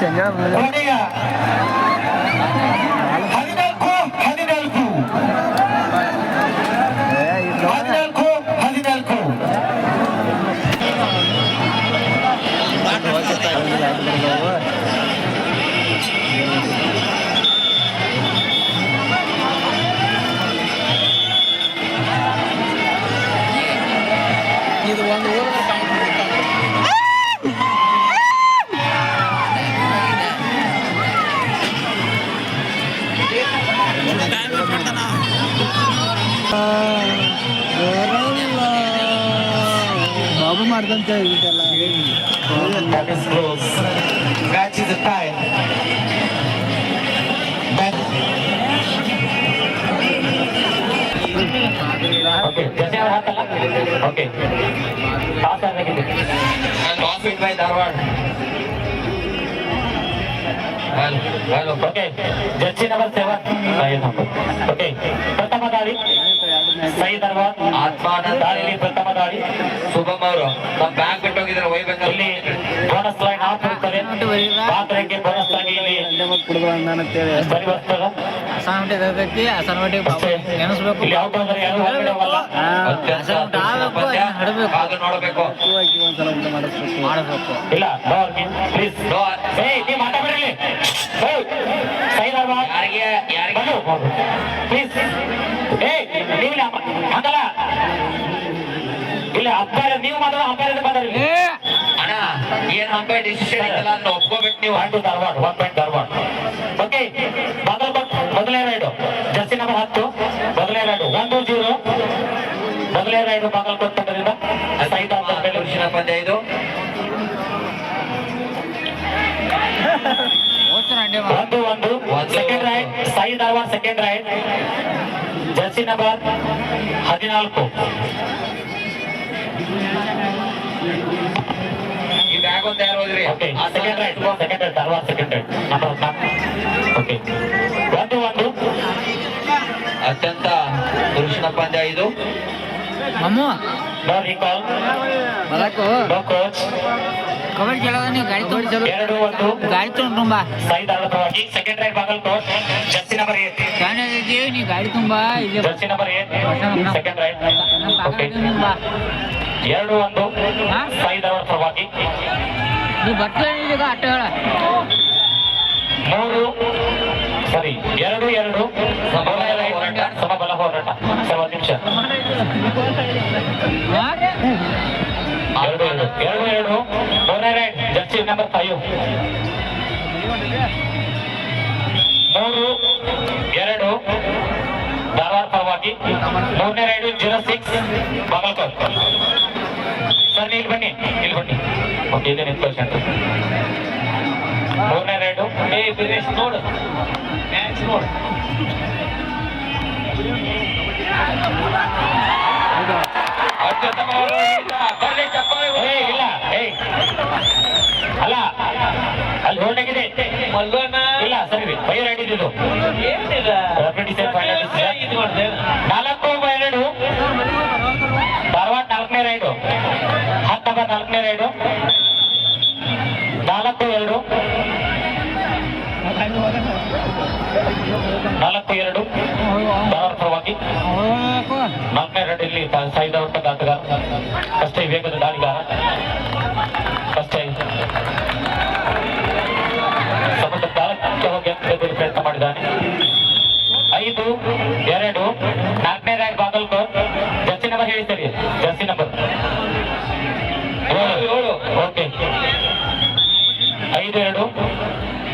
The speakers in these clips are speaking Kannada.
ಕೊನೆಯ ಹದಿನಾಲ್ಕು ಹದಿನಾಲ್ಕು ಹದಿನಾಲ್ಕು ಹದಿನಾಲ್ಕು ಇದು ಒಂದು ಊರ tie. Match. ಓಕೆ ಜೊತೆ ಅವ್ರು ಹಾಕಲ್ಲ ಓಕೆ ಟಾಸ್ ಆಡಬೇಕಿದೆ Toss it by Dharwad. Well, well, okay jersey number seven ಐದು ನಂಬರ್ ಓಕೆ ಪ್ರಥಮ ದಾಳಿ ಸೈ ದರ್ವಾದ್ ಆತ್ಮಾನಂದ ದಾಳಿಲಿ ಪ್ರಥಮ ದಾಳಿ ಶುಭಮ್ ಅವರು ನಮ್ಮ ಬ್ಯಾಂಕ್ ಬಿಟ್ಟು ಹೋಗಿದ್ರೆ ಒಯ್ಬೇಕಲ್ಲಿ ಇಲ್ಲಿ ಬೋನಸ್ ಲೈನ್ ಆಫ್ ಪಾತ್ರಕ್ಕೆ ಬೋನಸ್ ಆಗಿ ಇಲ್ಲಿ ಅಂತೇಳಿ ಸರಿ ಬರ್ತದ ಅಸಾನ್ ಇರ್ತೈತಿ ಅಸಾನ್ ಮಟ್ಟಿಗೆ ಅಷ್ಟೇ ನೆನೆಸ್ಬೇಕು ಇಲ್ಲಿ ಆಡ್ಬೇಕು, ಪಂದ್ಯ. ಹಿಡ್ಬೇಕು. ನೋಡಬೇಕು. ಒಂದ್ಸಲ ಊಟ ಮಾಡಿಸ್ಬೇಕು. ಮಾಡಬೇಕು. ಇಲ್ಲ ನೋ ಪ್ಲೀಸ್ ನೀವು ದರ್ವಾದ್ ಯಾರಿಗೆ ಯಾರಿಗೆ? ಪ್ಲೀಸ್ ಏ ನೀವು ಇಲ್ಲ ಹಂಗಲ್ಲ. ಇಲ್ಲ ಅಂಪೈರ್ ನೀವು ಮಾತಾಡ ಅಂಪೈರ್ ಅಣ್ಣ ಏನ್ ಅಂಬೆ ಡಿಸಿಷನ್ ಐತಲ್ಲ ಅದನ್ನ ಒಪ್ಕೋಬೇಕು ನೀವು. ಹಂಡು Dharwad one point Dharwad okay ಒಂದು second raid Sai Dharwad second raid jersey number ಹದಿನಾಲ್ಕು ಈ ಬ್ಯಾಗ್ ಒಂದ್ ಯಾರು ಹೋದ್ರಿ second raid second Dharwad second raid number okay ಒಂದು ಒಂದು ಅತ್ಯಂತ ಪುರುಷನ ಪಂದ್ಯ ಇದು. ಅಮ್ಮ no recall no coach kabaddi ಚಲೋ ನೀವು ಗಾಡಿ ತೊಗೊಂಡು ಎರಡು ಒಂದು. ಗಾಡಿ ತೊಗೊಂಡು ತುಂಬಾ side ಧಾರವಾಡವಾಗಿ second raid Bagalkot jersey number eight ಗಾಡಿ ಆಗೈತಿ ನೀ ಗಾಡಿ ತುಂಬಾ ಇಲ್ಲಿ jersey number eight second raid ತುಂಬಾ ಎರಡು ಒಂದು. ಹಾ? ಸಾಯಿ ಧಾರವಾಡ ಪರವಾಗಿ ನೀ ಬರ್ತೀಯ ಈಗ ಅಟ್ಟ ಹೇಳ. ಮೂರು. ಸರಿ ಎರಡು ಎರಡು. ಸಮಬಲ ಹೋರಾಟ ಸಮಬಲ ಹೋರಾಟ. ಸರ್ ಒಂದು ನಿಮಿಷ. ಎರಡು. ಎರಡು ಎರಡು. ನಂಬರ್ ಫೈವ್ ಮೂರು, ಎರಡು ಧಾರವಾಡ ಪರವಾಗಿ ಮೂರನೇ raid zero six Bagalkot. Sir ಇಲ್ಲಿ ಬನ್ನಿ ಇಲ್ಲಿ ಬನ್ನಿ. ಓಕೆ, ಇದೆ ನಿಂತು ಸೆಂಟ್ರ್ ಮೂರನೇ ರೈಡು. ಏ ಬಿರೇಶ್ ನೋಡು. ಮ್ಯಾಚ್ ನೋಡು. ಅತ್ಯುತ್ತಮ ಇಲ್ಲ. ಏ. ಅಲ್ಲ ಅಲ್ಲಿ ಹೋಲ್ಡಾಗಿದೆ ಇಲ್ಲ ಸರಿ ಬೈ ರೈಡ್ ಇದ್ದು ನಾಲ್ಕು ಬೈ ಎರಡು. ಧಾರವಾಡ ನಾಲ್ಕನೇ ರೈಡು. ಹತ್ತು ನಂಬರ್ ನಾಲ್ಕನೇ ರೈಡು. ನಾಲ್ಕು ಎರಡು. ನಾಲ್ಕು ಎರಡು. ಧಾರವಾಡ ಪರವಾಗಿ. ನಾಲ್ಕನೇ ರೈಡ್ ಇಲ್ಲಿ ಸಾಯಿದವಂತ ದಾಟಗಾರ ಅಷ್ಟೇ ವೇಗದ ದಾಳಿಗಾರ ಐದು, ಎರಡು ನಾಲ್ಕನೇ ರ್ಯಾಂಕ್ ಬಾಗಲ್ಕೋಟ್. ಜರ್ಸಿ ನಂಬರ್ ಹೇಳಿ ಸರಿ ಜರ್ಸಿ ನಂಬರ್ ಏಳು ಏಳು. ಓಕೆ. ಐದು, ಎರಡು.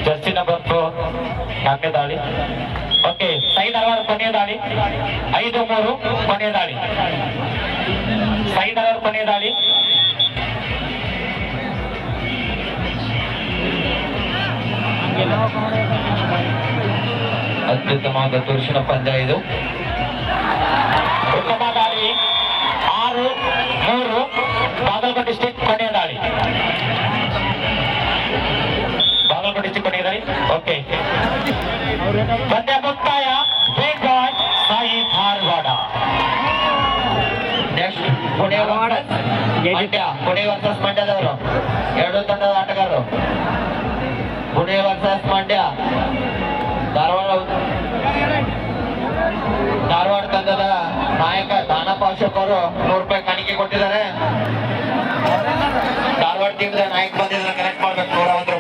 ಜರ್ಸಿ ನಂಬರ್ ಫೋರ್ ನಾಲ್ಕನೇ ದಾಳಿ. ಓಕೆ. ಸೈನ್ ಅವರ್ ಕೊನೆಯ ದಾಳಿ. ಐದು, ಮೂರು, ಕೊನೆಯ ದಾಳಿ. ಸೈನ್ ಅವರ್ ಕೊನೆಯ ದಾಳಿ. ಅತ್ಯುತ್ತಮವಾದ ಪುರುಷನ ಪಂದ್ಯ ಇದು ಉತ್ತಮ ದಾಳಿ ಆರು ಮೂರು ಬಾಗಲಕೋಟೆ ಡಿಸ್ಟಿಕ್ ಕೊನೆಯ ದಾಳಿ ಬಾಗಲಕೋಟೆ ಡಿಸ್ಟಿಕ್ ಕೊನೆಯ ದಾಳಿ ಓಕೆ ಪಂದ್ಯ ಮುಕ್ತಾಯ big boy Sai Dharwad next Pune Mandya Pune versus ಮಂಡ್ಯದವರು ಎರಡು ತಂಡದ ಆಟಗಾರರು ಪುಣೆ ವರ್ಸಸ್ ಮಂಡ್ಯ ಧಾರವಾಡ ಧಾರವಾಡ ತಂಡದ ನಾಯಕ ದಾನಪ್ಪ ಅಶೋಕ್ ಅವರು ನೂರು ರೂಪಾಯಿ ಕಾಣಿಕೆ ಕೊಟ್ಟಿದ್ದಾರೆ. ಧಾರವಾಡ ಟೀಮ್ದ ನಾಯಕ ಬಂದಿದ್ದಾರೆ ಕನೆಕ್ಟ್ ಮಾಡ್ಬೇಕು ನೂರ ಒಂದು